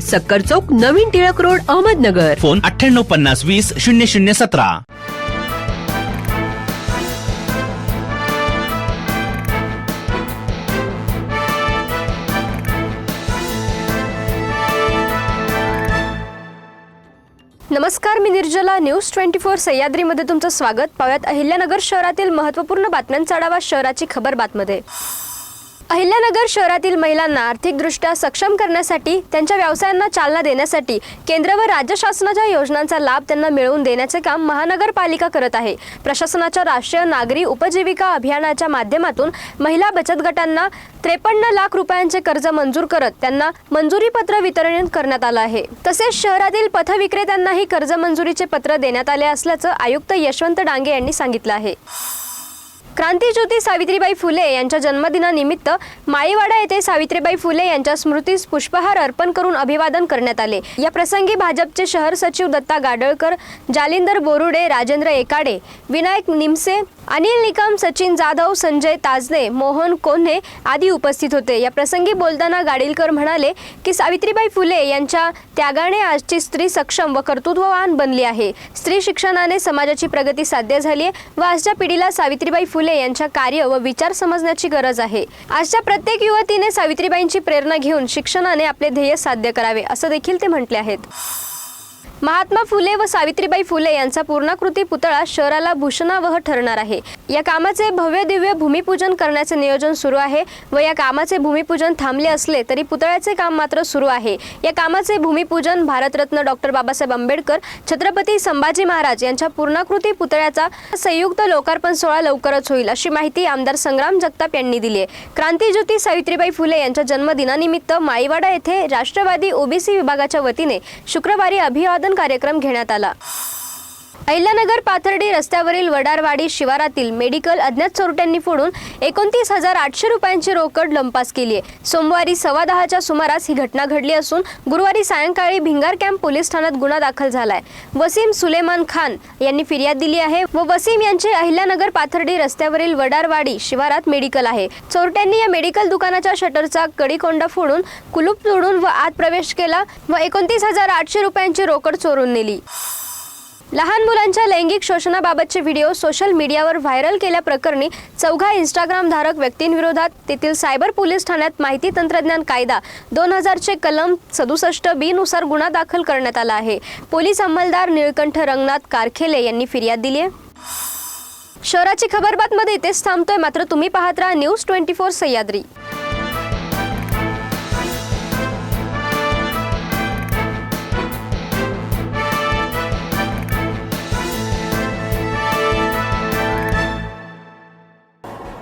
सक्कर चौक नवीन Tilak road Ahmednagar. Phone अठ्ठ्याण्णव पन्नास वीस शून्य शून्य सतरा. नमस्कार मी निर्जला. न्यूज ट्वेंटी फोर सह्याद्रीमध्ये तुमचं स्वागत. पाहूयात अहिल्यानगर शहरातील महत्त्वपूर्ण बातम्यांचा आढावा शहराची खबर बातमध्ये. अहिल्यानगर शहरातील महिलांना आर्थिकदृष्ट्या सक्षम करण्यासाठी त्यांच्या व्यवसायांना चालना देण्यासाठी केंद्र व राज्य शासनाच्या योजनांचा लाभ त्यांना मिळवून देण्याचे काम महानगरपालिका करत आहे. प्रशासनाच्या राष्ट्रीय नागरी उपजीविका अभियानाच्या माध्यमातून महिला बचत गटांना त्रेपन्न लाख रुपयांचे कर्ज मंजूर करत त्यांना मंजुरी पत्र वितरण करण्यात आलं आहे. तसेच शहरातील पथविक्रेत्यांनाही कर्ज मंजुरीचे पत्र देण्यात आले असल्याचं आयुक्त यशवंत डांगे यांनी सांगितलं आहे. क्रांतीज्योती सावित्रीबाई फुले यांच्या जन्मदिनानिमित्त माळीवाडा येथे सावित्रीबाई फुले यांच्या स्मृतीस पुष्पहार अर्पण करून अभिवादन करण्यात आले. या प्रसंगी भाजपचे शहर सचिव दत्ता गाडळकर जालिंदर बोरुडे राजेंद्र एकाडे विनायक निमसे अनिल निकम सचिन जाधव संजय ताजने मोहन कोन्हे आदी उपस्थित होते. या प्रसंगी बोलताना गाडीलकर म्हणाले की सावित्रीबाई फुले यांच्या त्यागाने आजची स्त्री सक्षम व कर्तृत्ववान बनली आहे. स्त्री शिक्षणाने समाजाची प्रगती साध्य झाली आहे व आजच्या पिढीला सावित्रीबाई फुले यांच्या कार्य व विचार समजण्याची गरज आहे. आजच्या प्रत्येक युवतीने सावित्रीबाईंची प्रेरणा घेऊन शिक्षणाने आपले ध्येय साध्य करावे असं देखील ते म्हटले आहेत. महात्मा फुले व सावित्रीबाई फुले यांचा पूर्णाकृती पुतळा शहराला भूषणावह ठरणार आहे. या कामाचे भव्य दिव्य भूमिपूजन करण्याचे नियोजन सुरू आहे व या कामाचे भूमिपूजन थांबले असले तरी पुतळ्याचे काम मात्र सुरू आहे. या कामाचे भूमिपूजन भारतरत्न डॉक्टर बाबासाहेब आंबेडकर छत्रपती संभाजी महाराज यांच्या पूर्णाकृती पुतळ्याचा संयुक्त लोकार्पण सोहळा लवकरच होईल अशी माहिती आमदार संग्राम जगताप यांनी दिली आहे. क्रांतीज्योती सावित्रीबाई फुले यांच्या जन्मदिनानिमित्त माळीवाडा येथे राष्ट्रवादी ओबीसी विभागाच्या वतीने शुक्रवारी अभिवादन कार्यक्रम घेण्यात आला. अहिल्यानगर पाथर्डी रस्त्यावरील वडारवाडी शिवारातील मेडिकल अज्ञात चोरट्यांनी फोडून एकोणतीस हजार आठशे रुपयांची रोकड लंपास केली आहे. सोमवारी सव्वा दहाच्या सुमारास ही घटना घडली असून गुरुवारी सायंकाळी भिंगार कॅम्प पोलीस ठाण्यात गुन्हा दाखल झालाय. वसीम सुलेमान खान यांनी फिर्याद दिली आहे व वसीम यांचे अहिल्यानगर पाथर्डी रस्त्यावरील वडारवाडी शिवारात मेडिकल आहे. चोरट्यांनी या मेडिकल दुकानाच्या शटरचा कडीकोंडा फोडून कुलूप तोडून व आत प्रवेश केला व एकोणतीस हजार आठशे रुपयांची रोकड चोरून नेली. लहान मुलांच्या लैंगिक शोषणाबाबतचे व्हिडिओ सोशल मीडियावर व्हायरल केल्याप्रकरणी चौघा इंस्टाग्रामधारक व्यक्तींविरोधात तेथील सायबर पोलीस ठाण्यात माहिती तंत्रज्ञान कायदा दोन हजारचे कलम सदुसष्ट बी नुसार गुन्हा दाखल करण्यात आला आहे. पोलीस अंमलदार निळकंठ रंगनाथ कारखेले यांनी फिर्याद दिली आहे. शहराची खबरबातमध्ये इथेच थांबतोय. मात्र तुम्ही पाहत राहा न्यूज ट्वेंटी फोर सह्याद्री.